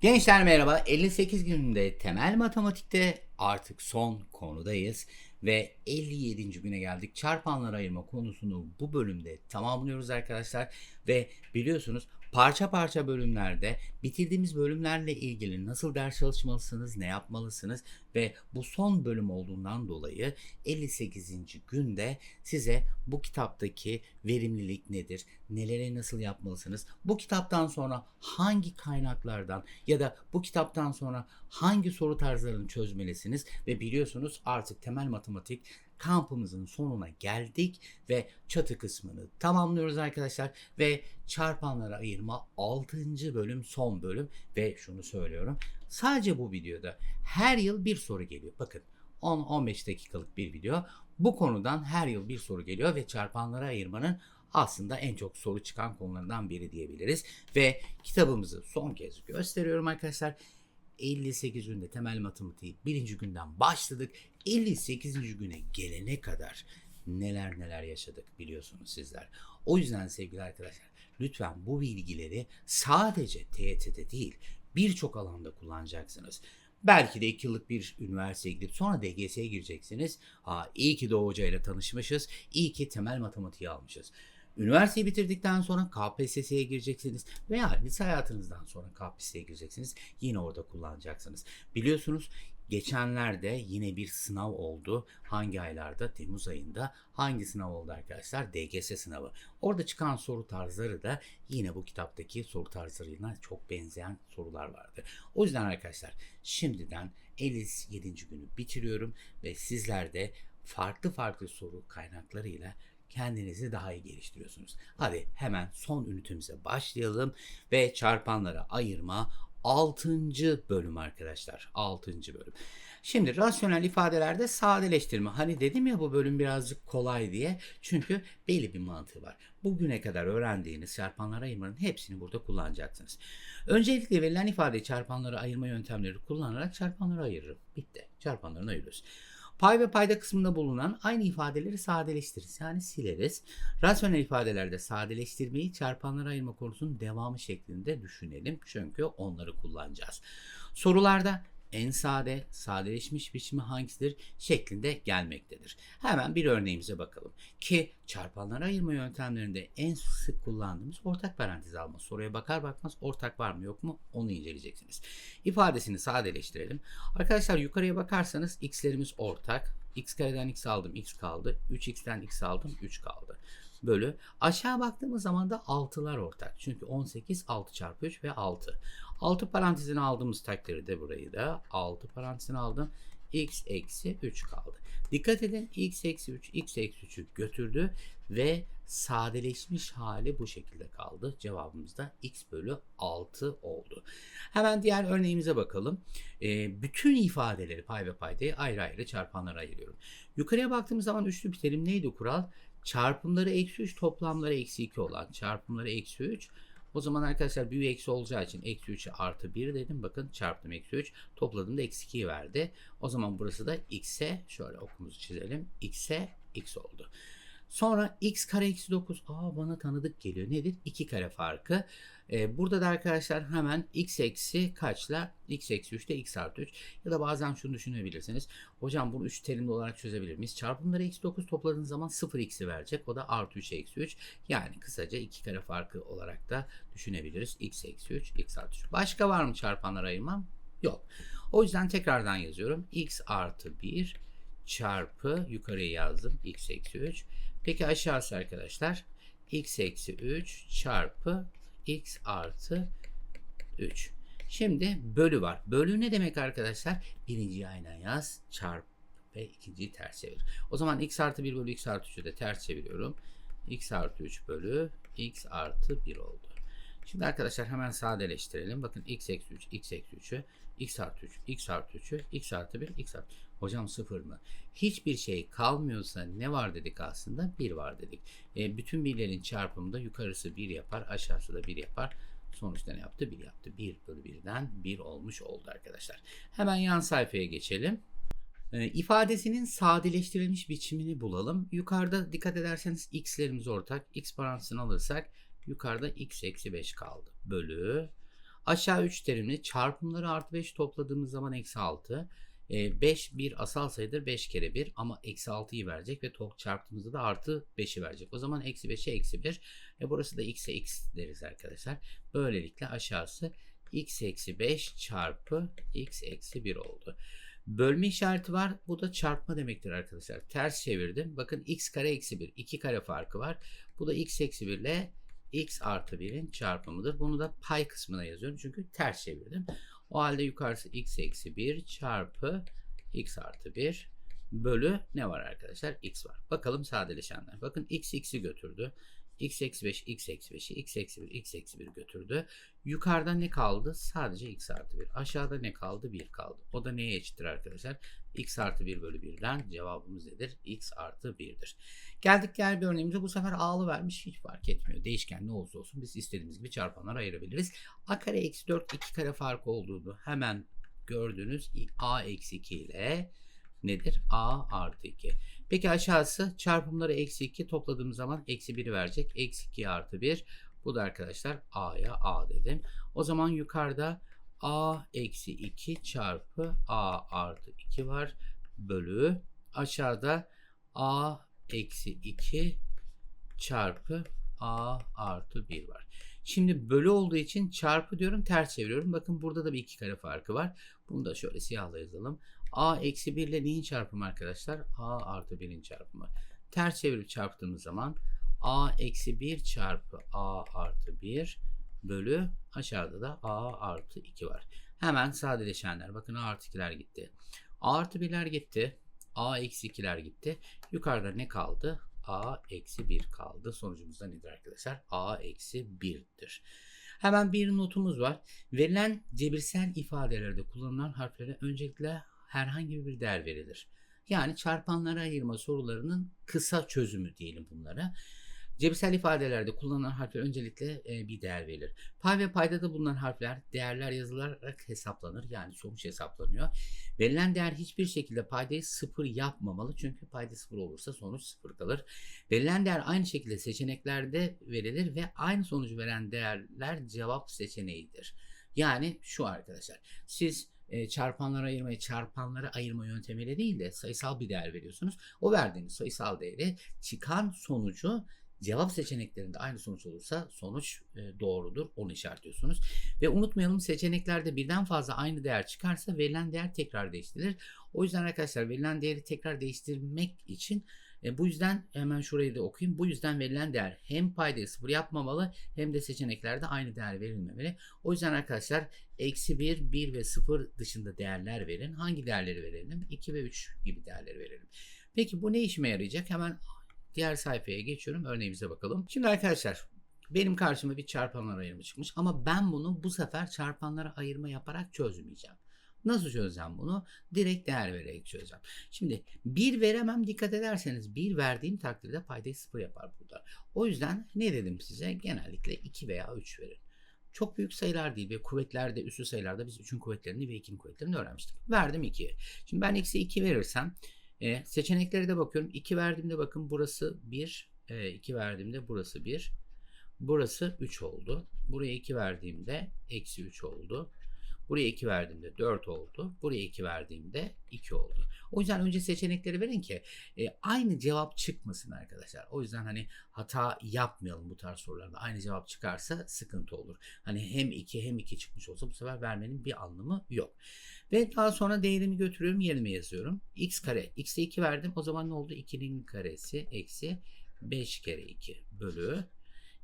Gençler merhaba. 58 günde temel matematikte artık son konudayız ve 57. güne geldik. Çarpanlar ayırma konusunu bu bölümde tamamlıyoruz arkadaşlar ve biliyorsunuz parça parça bölümlerde bitirdiğimiz bölümlerle ilgili nasıl ders çalışmalısınız, ne yapmalısınız ve bu son bölüm olduğundan dolayı 58. günde size bu kitaptaki verimlilik nedir, nelere nasıl yapmalısınız, bu kitaptan sonra hangi kaynaklardan ya da bu kitaptan sonra hangi soru tarzlarını çözmelisiniz ve biliyorsunuz artık temel matematik kampımızın sonuna geldik ve çatı kısmını tamamlıyoruz arkadaşlar. Ve çarpanlara ayırma 6. bölüm son bölüm. Ve şunu söylüyorum sadece bu videoda her yıl bir soru geliyor. Bakın 10-15 dakikalık bir video. Bu konudan her yıl bir soru geliyor ve çarpanlara ayırmanın aslında en çok soru çıkan konularından biri diyebiliriz. Ve kitabımızı son kez gösteriyorum arkadaşlar 58 günde temel matematiği birinci günden başladık. 58. güne gelene kadar neler neler yaşadık biliyorsunuz sizler. O yüzden sevgili arkadaşlar lütfen bu bilgileri sadece TYT'de değil birçok alanda kullanacaksınız. Belki de 2 yıllık bir üniversiteye gidip sonra DGS'ye gireceksiniz. Ha, iyi ki Doğu Hoca ile tanışmışız. İyi ki temel matematiği almışız. Üniversiteyi bitirdikten sonra KPSS'ye gireceksiniz veya lise hayatınızdan sonra KPSS'ye gireceksiniz. Yine orada kullanacaksınız. Biliyorsunuz geçenlerde yine bir sınav oldu. Hangi aylarda? Temmuz ayında. Hangi sınav oldu arkadaşlar? DGS sınavı. Orada çıkan soru tarzları da yine bu kitaptaki soru tarzlarına çok benzeyen sorular vardı. O yüzden arkadaşlar şimdiden 57. günü bitiriyorum ve sizler de farklı farklı soru kaynaklarıyla kendinizi daha iyi geliştiriyorsunuz. Hadi hemen son ünitemize başlayalım ve çarpanlara ayırma 6. bölüm arkadaşlar. 6. bölüm. Şimdi rasyonel ifadelerde sadeleştirme. Hani dedim ya bu bölüm birazcık kolay diye. Çünkü belli bir mantığı var. Bugüne kadar öğrendiğiniz çarpanlara ayırmanın hepsini burada kullanacaksınız. Öncelikle verilen ifadeyi çarpanlara ayırma yöntemleri kullanarak çarpanlara ayırırım. Bitti. Çarpanlarını ayırıyoruz. Pay ve payda kısmında bulunan aynı ifadeleri sadeleştiririz. Yani sileriz. Rasyonel ifadelerde sadeleştirmeyi çarpanlara ayırma konusunun devamı şeklinde düşünelim. Çünkü onları kullanacağız. Sorularda en sade, sadeleşmiş biçimi hangisidir şeklinde gelmektedir. Hemen bir örneğimize bakalım. Ki çarpanlara ayırma yöntemlerinde en sık kullandığımız ortak parantez alma. Soruya bakar bakmaz ortak var mı yok mu onu inceleyeceksiniz. İfadesini sadeleştirelim. Arkadaşlar yukarıya bakarsanız x'lerimiz ortak. x kareden x aldım x kaldı. 3x'ten x aldım 3 kaldı bölü. Aşağı baktığımız zaman da 6'lar ortak. Çünkü 18 6 çarpı 3 ve 6. 6 parantezine aldığımız takdirde burayı da 6 parantezine aldım. x eksi 3 kaldı. Dikkat edin x eksi 3 x eksi 3'ü götürdü ve sadeleşmiş hali bu şekilde kaldı. Cevabımız da x bölü 6 oldu. Hemen diğer örneğimize bakalım. E, bütün ifadeleri pay ve paydayı ayrı ayrı çarpanlara ayırıyorum. Yukarıya baktığımız zaman üçlü bir terim neydi kural? Çarpımları eksi 3 toplamları eksi 2 olan çarpımları eksi 3 o zaman arkadaşlar büyük eksi olacağı için eksi 3'e artı 1 dedim. Bakın çarptım eksi 3. Topladığımda eksi 2'yi verdi. O zaman burası da x'e şöyle okumuzu çizelim. x'e x oldu. Sonra x kare eksi 9. Aa bana tanıdık geliyor. Nedir? 2 kare farkı. Ee, burada da arkadaşlar hemen x eksi kaçla? x eksi 3'te x artı 3. Ya da bazen şunu düşünebilirsiniz. Hocam bunu 3 terimli olarak çözebilir miyiz? Çarpımları eksi 9 topladığınız zaman 0 x'i verecek. O da artı 3 eksi 3. Yani kısaca 2 kare farkı olarak da düşünebiliriz. x eksi 3, x artı 3. Başka var mı çarpanlar ayırmam? Yok. O yüzden tekrardan yazıyorum. x artı 1 çarpı yukarıya yazdım. x eksi 3. Peki aşağısı arkadaşlar x eksi 3 çarpı x artı 3. Şimdi bölü var. Bölü ne demek arkadaşlar? Birinciyi aynen yaz. Çarp ve ikinciyi ters çevir. O zaman x artı 1 bölü x artı 3'ü de ters çeviriyorum. x artı 3 bölü x artı 1 oldu. Şimdi arkadaşlar hemen sadeleştirelim. Bakın x eksi 3, x eksi 3'ü, x artı 3, x artı 3'ü, x artı 1, x artı Hocam sıfır mı? Hiçbir şey kalmıyorsa ne var dedik aslında? 1 var dedik. E, bütün birlerin çarpımında yukarısı 1 yapar, aşağısı da 1 yapar. Sonuçta ne yaptı? 1 yaptı. 1 bölü 1'den 1 olmuş oldu arkadaşlar. Hemen yan sayfaya geçelim. E, ifadesinin sadeleştirilmiş biçimini bulalım. Yukarıda dikkat ederseniz x'lerimiz ortak. x parantezini alırsak yukarıda x eksi 5 kaldı. Bölü Aşağı 3 terimli çarpımları artı 5 topladığımız zaman eksi 6. 5 bir asal sayıdır 5 kere 1 ama eksi 6'yı verecek ve tok çarptığımızda da artı 5'i verecek. O zaman eksi 5'e eksi 1. E burası da x'e x deriz arkadaşlar. Böylelikle aşağısı x eksi 5 çarpı x eksi 1 oldu. Bölme işareti var. Bu da çarpma demektir arkadaşlar. Ters çevirdim. Bakın x kare eksi 1. 2 kare farkı var. Bu da x eksi 1 ile x artı 1'in çarpımıdır. Bunu da pay kısmına yazıyorum. Çünkü ters çevirdim. O halde yukarısı x eksi 1 çarpı x artı 1 bölü ne var arkadaşlar? x var. Bakalım sadeleşenler. Bakın x x'i götürdü. X eksi 5, x eksi 5'i, x eksi 1, x eksi 1 götürdü. Yukarıda ne kaldı? Sadece x artı 1. Aşağıda ne kaldı? 1 kaldı. O da neye eşittir arkadaşlar? x artı 1 bölü 1'den cevabımız nedir? x artı 1'dir. Geldik diğer bir örneğimize. Bu sefer a'lı vermiş. Hiç fark etmiyor. Değişken ne olursa olsun biz istediğimiz gibi çarpanlara ayırabiliriz. a kare eksi 4 2 kare farkı olduğunu hemen gördünüz. a eksi 2 ile nedir? a artı 2. Peki aşağısı çarpımları eksi 2 topladığımız zaman eksi 1'i verecek. Eksi 2 artı 1. Bu da arkadaşlar a'ya a dedim. O zaman yukarıda a eksi 2 çarpı a artı 2 var. Bölü aşağıda a eksi 2 çarpı a artı 1 var. Şimdi bölü olduğu için çarpı diyorum ters çeviriyorum. Bakın burada da bir iki kare farkı var. Bunu da şöyle siyahla yazalım. A eksi 1 ile neyin çarpımı arkadaşlar? a artı 1'in çarpımı. Ters çevirip çarptığımız zaman a eksi 1 çarpı a artı 1 bölü aşağıda da a artı 2 var. Hemen sadeleşenler. Bakın a artı 2'ler gitti. a artı 1'ler gitti. a eksi 2'ler gitti. Yukarıda ne kaldı? a eksi 1 kaldı. Sonucumuz da nedir arkadaşlar? a eksi 1'dir. Hemen bir notumuz var. Verilen cebirsel ifadelerde kullanılan harflere öncelikle herhangi bir değer verilir. Yani çarpanlara ayırma sorularının kısa çözümü diyelim bunlara. Cebirsel ifadelerde kullanılan harfler öncelikle e, bir değer verilir. Pay ve paydada bulunan harfler değerler yazılarak hesaplanır. Yani sonuç hesaplanıyor. Verilen değer hiçbir şekilde paydayı sıfır yapmamalı. Çünkü payda sıfır olursa sonuç sıfır kalır. Verilen değer aynı şekilde seçeneklerde verilir ve aynı sonucu veren değerler cevap seçeneğidir. Yani şu arkadaşlar. Siz e, çarpanlara ayırmayı çarpanlara ayırma yöntemiyle değil de sayısal bir değer veriyorsunuz. O verdiğiniz sayısal değeri çıkan sonucu cevap seçeneklerinde aynı sonuç olursa sonuç e, doğrudur. Onu işaretliyorsunuz. Ve unutmayalım seçeneklerde birden fazla aynı değer çıkarsa verilen değer tekrar değiştirilir. O yüzden arkadaşlar verilen değeri tekrar değiştirmek için e, bu yüzden hemen şurayı da okuyayım. Bu yüzden verilen değer hem paydayı sıfır yapmamalı hem de seçeneklerde aynı değer verilmemeli. O yüzden arkadaşlar eksi 1, 1 ve 0 dışında değerler verin. Hangi değerleri verelim? 2 ve 3 gibi değerleri verelim. Peki bu ne işime yarayacak? Hemen diğer sayfaya geçiyorum. Örneğimize bakalım. Şimdi arkadaşlar benim karşıma bir çarpanlar ayırma çıkmış ama ben bunu bu sefer çarpanlara ayırma yaparak çözmeyeceğim. Nasıl çözeceğim bunu? Direkt değer vererek çözeceğim. Şimdi bir veremem dikkat ederseniz bir verdiğim takdirde paydayı sıfır yapar burada. O yüzden ne dedim size? Genellikle 2 veya 3 verin. Çok büyük sayılar değil ve kuvvetlerde, üstü sayılarda biz 3'ün kuvvetlerini ve 2'nin kuvvetlerini öğrenmiştik. Verdim 2'ye. Şimdi ben eksi 2 verirsem e, seçeneklere de bakıyorum. 2 verdiğimde bakın burası 1. 2 e, verdiğimde burası 1. Burası 3 oldu. Buraya 2 verdiğimde eksi 3 oldu. Buraya 2 verdiğimde 4 oldu. Buraya 2 verdiğimde 2 oldu. O yüzden önce seçenekleri verin ki e, aynı cevap çıkmasın arkadaşlar. O yüzden hani hata yapmayalım bu tarz sorularda. Aynı cevap çıkarsa sıkıntı olur. Hani hem 2 hem 2 çıkmış olsa bu sefer vermenin bir anlamı yok. Ve daha sonra değerimi götürüyorum yerine yazıyorum. x kare. x'e 2 verdim. O zaman ne oldu? 2'nin karesi eksi 5 kere 2 bölü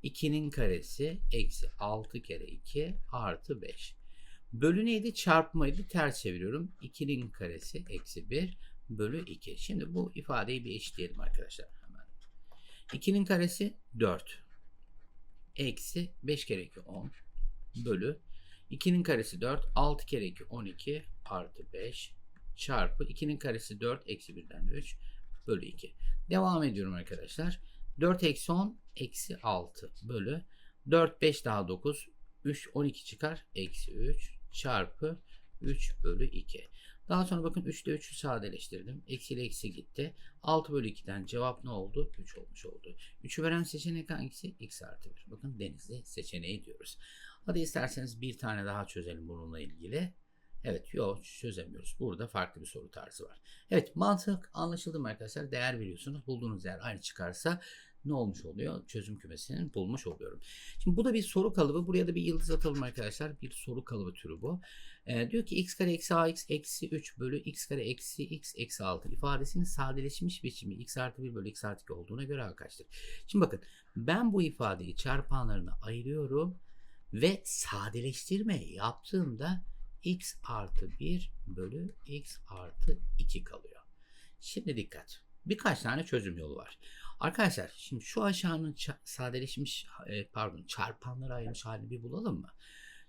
2'nin karesi eksi 6 kere 2 artı 5. Bölü neydi? Çarpmaydı. Ters çeviriyorum. 2'nin karesi eksi 1 bölü 2. Şimdi bu ifadeyi bir eşitleyelim arkadaşlar. Hemen. 2'nin karesi 4. Eksi 5 kere 2 10 bölü 2'nin karesi 4. 6 kere 2 12 artı 5 çarpı 2'nin karesi 4 eksi 1'den 3 bölü 2. Devam ediyorum arkadaşlar. 4 eksi 10 eksi 6 bölü 4 5 daha 9 3 12 çıkar eksi 3 çarpı 3 bölü 2. Daha sonra bakın 3 ile 3'ü sadeleştirdim. Eksi ile eksi gitti. 6 bölü 2'den cevap ne oldu? 3 olmuş oldu. 3'ü veren seçenek hangisi? X artı 1. Bakın denizli seçeneği diyoruz. Hadi isterseniz bir tane daha çözelim bununla ilgili. Evet yok çözemiyoruz. Burada farklı bir soru tarzı var. Evet mantık anlaşıldı mı arkadaşlar? Değer veriyorsunuz. Bulduğunuz değer aynı çıkarsa ne olmuş oluyor? Çözüm kümesini bulmuş oluyorum. Şimdi bu da bir soru kalıbı. Buraya da bir yıldız atalım arkadaşlar. Bir soru kalıbı türü bu. Ee, diyor ki x kare eksi ax eksi 3 bölü x kare eksi x eksi 6 ifadesinin sadeleşmiş biçimi x artı 1 bölü x artı 2 olduğuna göre kaçtır? Şimdi bakın ben bu ifadeyi çarpanlarına ayırıyorum ve sadeleştirme yaptığımda x artı 1 bölü x artı 2 kalıyor. Şimdi dikkat. Birkaç tane çözüm yolu var. Arkadaşlar şimdi şu aşağının sadeleşmiş e, pardon çarpanlara ayırmış halini bir bulalım mı?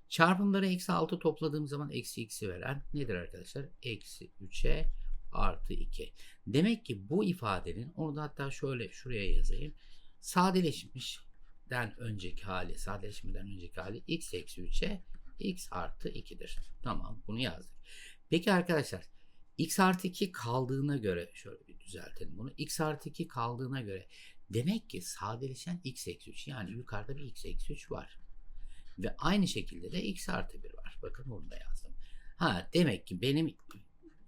Çarpımları eksi 6 topladığım zaman eksi x'i veren nedir arkadaşlar? Eksi 3'e artı 2. Demek ki bu ifadenin onu da hatta şöyle şuraya yazayım. Sadeleşmişten önceki hali, sadeleşmeden önceki hali x eksi 3'e x artı 2'dir. Tamam bunu yazdık. Peki arkadaşlar x artı 2 kaldığına göre şöyle bir düzeltelim bunu. x artı 2 kaldığına göre demek ki sadeleşen x eksi 3 yani yukarıda bir x eksi 3 var. Ve aynı şekilde de x artı 1 var. Bakın bunu yazdım. Ha demek ki benim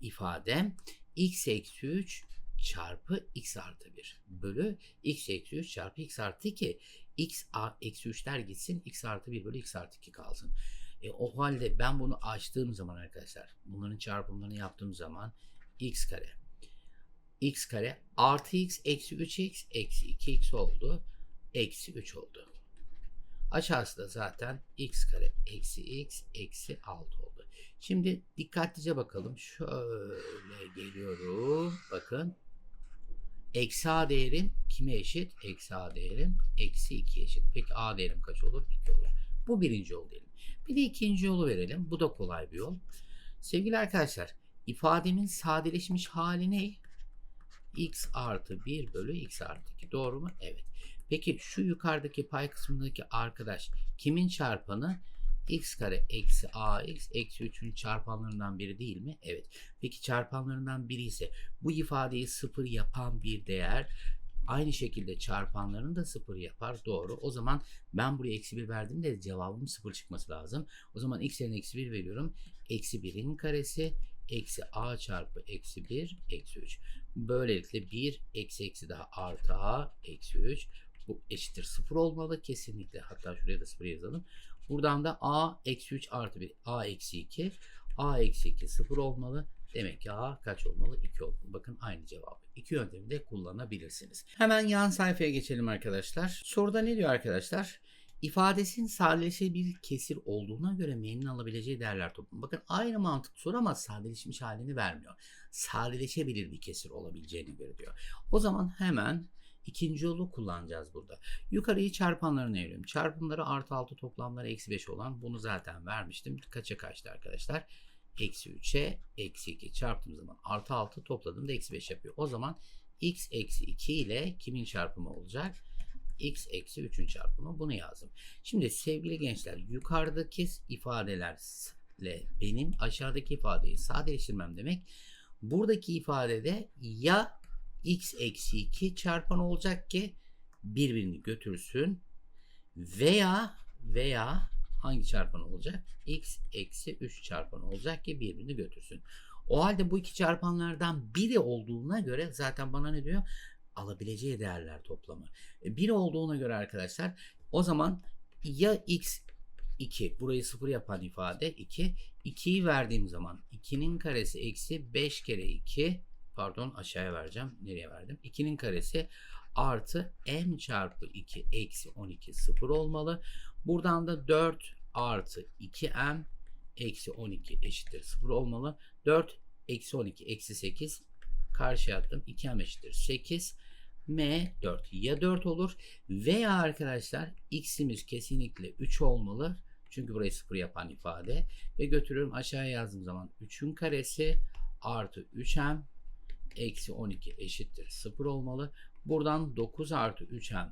ifadem x eksi 3 çarpı x artı 1 bölü x eksi 3 çarpı x artı 2 x eksi 3'ler gitsin x artı 1 bölü x artı 2 kalsın. E, o halde ben bunu açtığım zaman arkadaşlar bunların çarpımlarını yaptığım zaman x kare x kare artı x eksi 3x eksi 2x oldu. Eksi 3 oldu. Aşağısı da zaten x kare eksi x eksi 6 oldu. Şimdi dikkatlice bakalım. Şöyle geliyorum. Bakın. Eksi a değerim kime eşit? Eksi a değerim eksi 2 eşit. Peki a değerim kaç olur? 2 olur. Bu birinci yol diyelim. Bir de ikinci yolu verelim. Bu da kolay bir yol. Sevgili arkadaşlar ifademin sadeleşmiş hali ne? X artı 1 bölü x artı 2. Doğru mu? Evet. Peki şu yukarıdaki pay kısmındaki arkadaş kimin çarpanı? x kare eksi ax eksi 3'ün çarpanlarından biri değil mi? Evet. Peki çarpanlarından biri ise bu ifadeyi sıfır yapan bir değer aynı şekilde çarpanlarını da sıfır yapar. Doğru. O zaman ben buraya eksi 1 verdiğimde cevabım sıfır çıkması lazım. O zaman x yerine eksi 1 veriyorum. Eksi 1'in karesi eksi a çarpı eksi 1 eksi 3. Böylelikle 1 eksi eksi daha artı a eksi 3. Bu eşittir 0 olmalı kesinlikle. Hatta şuraya da 0 yazalım. Buradan da a eksi 3 artı 1 a eksi 2 a eksi 2 0 olmalı. Demek ki a kaç olmalı? 2 olmalı. Bakın aynı cevabı. İki yöntemi de kullanabilirsiniz. Hemen yan sayfaya geçelim arkadaşlar. Soruda ne diyor arkadaşlar? İfadesin sadeleşebilir kesir olduğuna göre m'nin alabileceği değerler toplumu. Bakın aynı mantık soru ama sadeleşmiş halini vermiyor. Sadeleşebilir bir kesir olabileceğine göre diyor. O zaman hemen ikinci yolu kullanacağız burada. Yukarıyı çarpanlarına ayırıyorum. Çarpımları artı 6 toplamları eksi 5 olan bunu zaten vermiştim. Kaça kaçtı arkadaşlar? Eksi 3'e eksi 2 çarptığım zaman artı 6 topladığımda eksi 5 yapıyor. O zaman x eksi 2 ile kimin çarpımı olacak? X eksi 3'ün çarpımı bunu yazdım. Şimdi sevgili gençler yukarıdaki ifadelerle benim aşağıdaki ifadeyi sadeleştirmem demek buradaki ifadede ya x eksi 2 çarpan olacak ki birbirini götürsün veya veya hangi çarpan olacak? x eksi 3 çarpan olacak ki birbirini götürsün. O halde bu iki çarpanlardan biri olduğuna göre zaten bana ne diyor? Alabileceği değerler toplamı. E, Bir olduğuna göre arkadaşlar o zaman ya x 2 burayı 0 yapan ifade 2. 2'yi verdiğim zaman 2'nin karesi eksi 5 kere 2 pardon aşağıya vereceğim. Nereye verdim? 2'nin karesi artı m çarpı 2 eksi 12 0 olmalı. Buradan da 4 artı 2m eksi 12 eşittir 0 olmalı. 4 eksi 12 eksi 8 karşıya attım. 2m eşittir 8. M 4 ya 4 olur veya arkadaşlar x'imiz kesinlikle 3 olmalı. Çünkü burayı 0 yapan ifade. Ve götürüyorum aşağıya yazdığım zaman 3'ün karesi artı 3m eksi 12 eşittir 0 olmalı. Buradan 9 artı 3m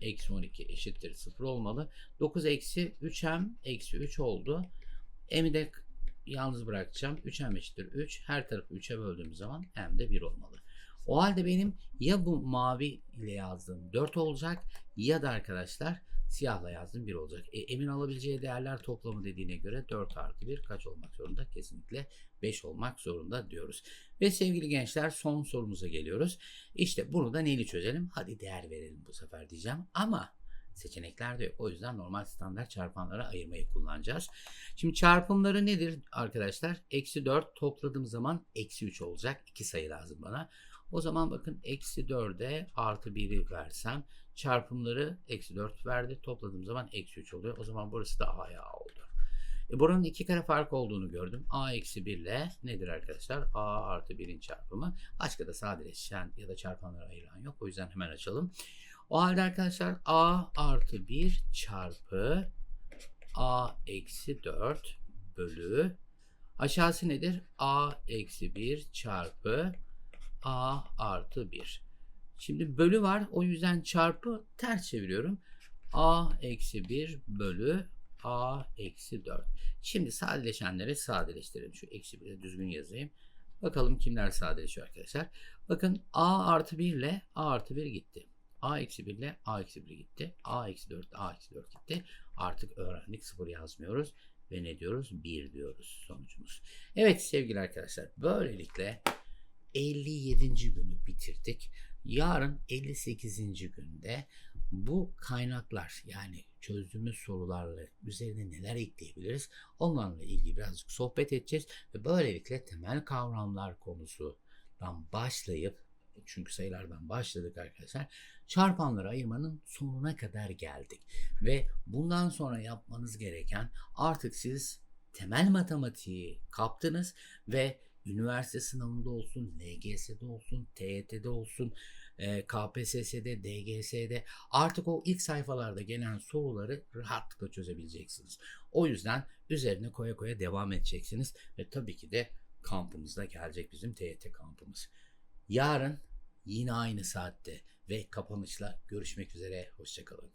eksi 12 eşittir 0 olmalı. 9 eksi 3m eksi 3 oldu. M'i de yalnız bırakacağım. 3m eşittir 3. Her tarafı 3'e böldüğüm zaman m de 1 olmalı. O halde benim ya bu mavi ile yazdığım 4 olacak ya da arkadaşlar Siyahla yazdım 1 olacak. E, emin alabileceği değerler toplamı dediğine göre 4 artı 1 kaç olmak zorunda? Kesinlikle 5 olmak zorunda diyoruz. Ve sevgili gençler son sorumuza geliyoruz. İşte bunu da neyle çözelim? Hadi değer verelim bu sefer diyeceğim. Ama seçenekler de yok. O yüzden normal standart çarpanlara ayırmayı kullanacağız. Şimdi çarpımları nedir arkadaşlar? Eksi 4 topladığım zaman eksi 3 olacak. 2 sayı lazım bana. O zaman bakın eksi 4'e artı 1'i versem çarpımları eksi 4 verdi. Topladığım zaman eksi 3 oluyor. O zaman burası da A'ya A oldu. E buranın iki kare fark olduğunu gördüm. A eksi 1 ile nedir arkadaşlar? A artı 1'in çarpımı. Başka da sadeleşen ya da çarpanlara ayıran yok. O yüzden hemen açalım. O halde arkadaşlar A artı 1 çarpı A eksi 4 bölü aşağısı nedir? A eksi 1 çarpı A artı 1. Şimdi bölü var. O yüzden çarpı ters çeviriyorum. A eksi 1 bölü A eksi 4. Şimdi sadeleşenleri sadeleştirelim. Şu eksi 1'i düzgün yazayım. Bakalım kimler sadeleşiyor arkadaşlar. Bakın A artı 1 ile A artı 1 gitti. A eksi 1 ile A eksi 1 gitti. A eksi 4 ile A eksi 4 gitti. Artık öğrendik. Sıfır yazmıyoruz. Ve ne diyoruz? 1 diyoruz sonucumuz. Evet sevgili arkadaşlar. Böylelikle 57. günü bitirdik. Yarın 58. günde bu kaynaklar yani çözdüğümüz sorularla üzerine neler ekleyebiliriz onlarla ilgili birazcık sohbet edeceğiz ve böylelikle temel kavramlar konusundan başlayıp çünkü sayılardan başladık arkadaşlar çarpanları ayırmanın sonuna kadar geldik ve bundan sonra yapmanız gereken artık siz temel matematiği kaptınız ve üniversite sınavında olsun, LGS'de olsun, TYT'de olsun, e, KPSS'de, DGS'de artık o ilk sayfalarda gelen soruları rahatlıkla çözebileceksiniz. O yüzden üzerine koya koya devam edeceksiniz ve tabii ki de kampımızda gelecek bizim TYT kampımız. Yarın yine aynı saatte ve kapanışla görüşmek üzere. Hoşçakalın.